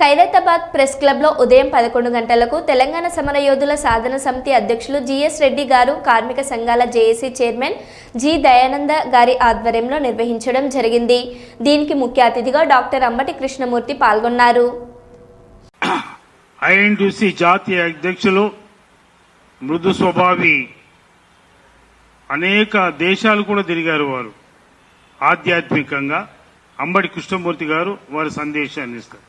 Khairatabad press క్లబ్లో ఉదయం పదకొండు గంటలకు తెలంగాణ సమరయోధుల సాధన సమితి అధ్యక్షులు జిఎస్ రెడ్డి గారు కార్మిక సంఘాల జేఏసీ చైర్మన్ జి దయానంద గారి ఆధ్వర్యంలో నిర్వహించడం జరిగింది. దీనికి ముఖ్య అతిథిగా డాక్టర్ అంబటి కృష్ణమూర్తి పాల్గొన్నారు. ఐఎన్టీసీ జాతీయ అధ్యక్షులు మృదు స్వభావి అనేక దేశాలు కూడా తిరిగారు వారు. ఆధ్యాత్మికంగా అంబడి కృష్ణమూర్తి గారు వారి సందేశాన్ని ఇస్తారు.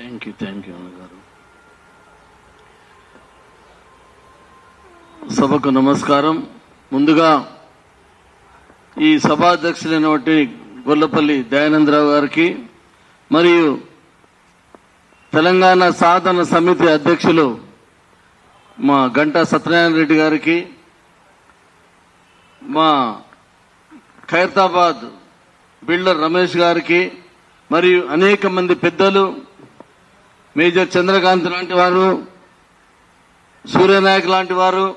థ్యాంక్ యూ థ్యాంక్ యూ అన్నగారు. సభకు నమస్కారం. ముందుగా ఈ సభాధ్యక్షులైనటువంటి గొల్లపల్లి దయానందరావు గారికి మరియు తెలంగాణ సాధన సమితి అధ్యక్షులు మా గంటా సత్యనారాయణ రెడ్డి గారికి మా ఖైరతాబాద్ బిల్డర్ రమేష్ గారికి మరియు అనేక మంది పెద్దలు మేజర్ చంద్రకాంత్ లాంటి వారు సూర్యనాయక్ లాంటి వారు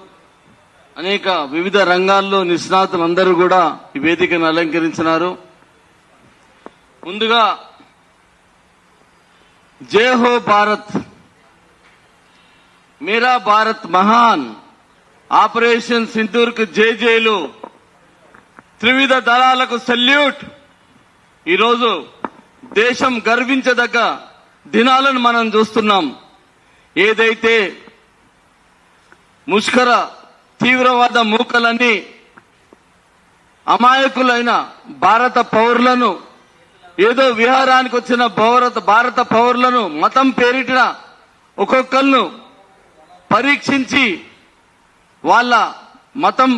అనేక వివిధ రంగాల్లో నిష్ణాతులు అందరూ కూడా ఈ వేదికను అలంకరించినారు. ముందుగా జై హో భారత్ మీరా భారత్ మహాన్ ఆపరేషన్ సింధూర్కు జేజేలు త్రివిధ దళాలకు సల్యూట్. ఈరోజు దేశం గర్వించదగ్గ దినాలను మనం చూస్తున్నాం. ఏదైతే ముష్కర తీవ్రవాద మూకలన్నీ అమాయకులైన భారత పౌరులను ఏదో విహారానికి వచ్చిన భారత భారత పౌరులను మతం పేరిటిన ఒక్కొక్కరిను పరీక్షించి వాళ్ళ మతం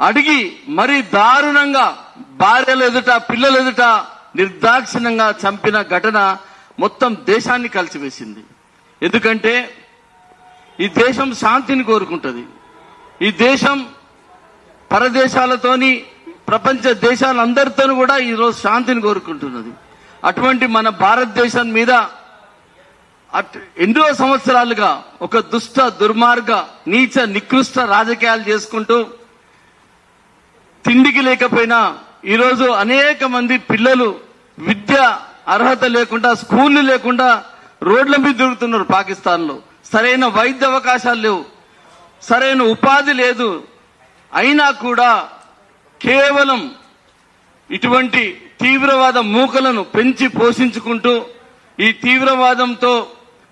అడిగి మరీ దారుణంగా భార్యలు ఎదుట పిల్లలు ఎదుట నిర్దాక్షిణ్యంగా చంపిన ఘటన మొత్తం దేశాన్ని కలిసివేసింది. ఎందుకంటే ఈ దేశం శాంతిని కోరుకుంటుంది. ఈ దేశం పరదేశాలతోని ప్రపంచ దేశాలందరితో కూడా ఈరోజు శాంతిని కోరుకుంటున్నది. అటువంటి మన భారతదేశం మీద అట్- ఎన్నో సంవత్సరాలుగా ఒక దుష్ట దుర్మార్గ నీచ నికృష్ట రాజకీయాలు చేసుకుంటూ తిండికి లేకపోయినా ఈరోజు అనేక మంది పిల్లలు విద్య అర్హత లేకుండా స్కూళ్ళు లేకుండా రోడ్ల మీద తిరుగుతున్నారు పాకిస్తాన్లో సరైన వైద్య అవకాశాలు లేవు. సరైన ఉపాధి లేదు. అయినా కూడా కేవలం ఇటువంటి తీవ్రవాద మూకలను పెంచి పోషించుకుంటూ ఈ తీవ్రవాదంతో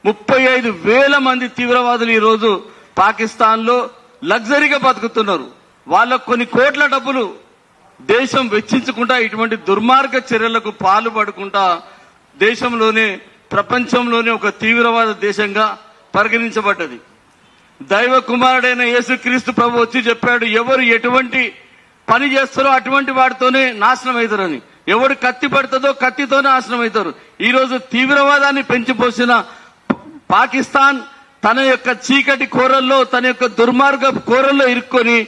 ముప్పై ఐదు వేల మంది తీవ్రవాదులు ఈరోజు పాకిస్తాన్లో లగ్జరీగా బతుకుతున్నారు. వాళ్ళకు కొన్ని కోట్ల డబ్బులు దేశం వెచ్చించకుండా ఇటువంటి దుర్మార్గ చర్యలకు పాల్పడకుండా దేశంలోనే ప్రపంచంలోనే ఒక తీవ్రవాద దేశంగా పరిగణించబడ్డది. దైవ కుమారుడైన యేసుక్రీస్తు ప్రభు వచ్చి చెప్పాడు ఎవరు ఎటువంటి పని చేస్తారో అటువంటి వాడితోనే నాశనం అవుతారని ఎవడు కత్తి పడుతుందో కత్తితోనే నాశనం అవుతారు ఈరోజు తీవ్రవాదాన్ని పెంచిపోసిన పాకిస్తాన్ తన యొక్క చీకటి కోరల్లో తన యొక్క దుర్మార్గ కోరల్లో ఇరుక్కొని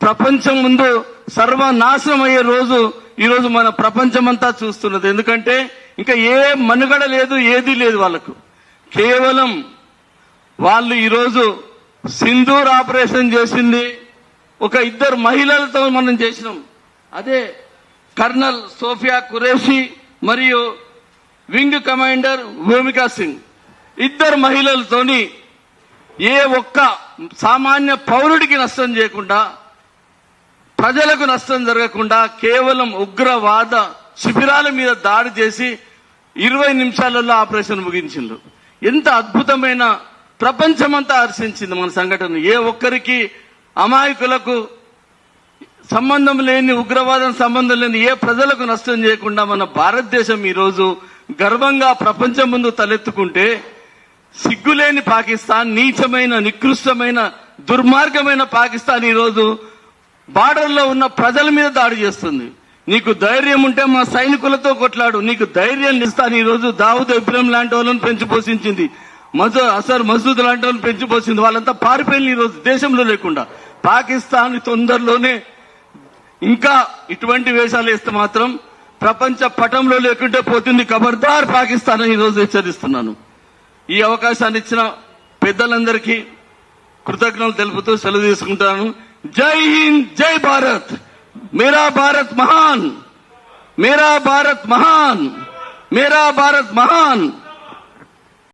ప్రపంచం ముందు సర్వనాశనం అయ్యే రోజు ఈరోజు మన ప్రపంచమంతా చూస్తున్నది. ఎందుకంటే ఇంకా ఏ మనుగడ లేదు ఏది లేదు వాళ్ళకు. కేవలం వాళ్ళు ఈరోజు సింధూర్ ఆపరేషన్ చేసింది. ఒక ఇద్దరు మహిళలతో మనం చేసినాం. అదే కర్నల్ సోఫియా కురేషి మరియు వింగ్ కమాండర్ భూమికా సింగ్. ఇద్దరు మహిళలతోని ఏ ఒక్క సామాన్య పౌరుడికి నష్టం చేయకుండా ప్రజలకు నష్టం జరగకుండా కేవలం ఉగ్రవాద శిబిరాల మీద దాడి చేసి ఇరవై నిమిషాలలో ఆపరేషన్ ముగించిండు ఎంత అద్భుతమైన ప్రపంచమంతా హర్షించింది మన సంఘటన. ఏ ఒక్కరికి అమాయకులకు సంబంధం లేని ఉగ్రవాదం సంబంధం లేని ఏ ప్రజలకు నష్టం చేయకుండా మన భారతదేశం ఈరోజు గర్వంగా ప్రపంచం ముందు తలెత్తుకుంటే సిగ్గులేని పాకిస్తాన్ నీచమైన నికృష్టమైన దుర్మార్గమైన పాకిస్తాన్ ఈరోజు బార్డర్లో ఉన్న ప్రజల మీద దాడి చేస్తుంది. నీకు ధైర్యం ఉంటే మా సైనికులతో కొట్లాడు. నీకు ధైర్యం ఇస్తాను. ఈ రోజు దావుద్ ఇబ్రహం లాంటి వాళ్ళని పెంచి పోషించింది. మజు అసర్ మసూద్ లాంటి వాళ్ళని పెంచి పోసింది వాళ్ళంతా పారిపోయింది ఈ రోజు దేశంలో లేకుండా. పాకిస్తాన్ తొందరలోనే ఇంకా ఇటువంటి వేషాలు వేస్తే మాత్రం ప్రపంచ పటంలో లేకుంటే పోతుంది ఖబర్దార్ పాకిస్తాన్ అని ఈ రోజు హెచ్చరిస్తున్నాను. ఈ అవకాశాన్ని ఇచ్చిన పెద్దలందరికీ కృతజ్ఞతలు తెలుపుతూ సెలవు తీసుకుంటాను. జై హింద్ జై భారత్ మేరా భారత్ మహాన్ మేరా భారత్ మహాన్ మేరా భారత్ మహాన్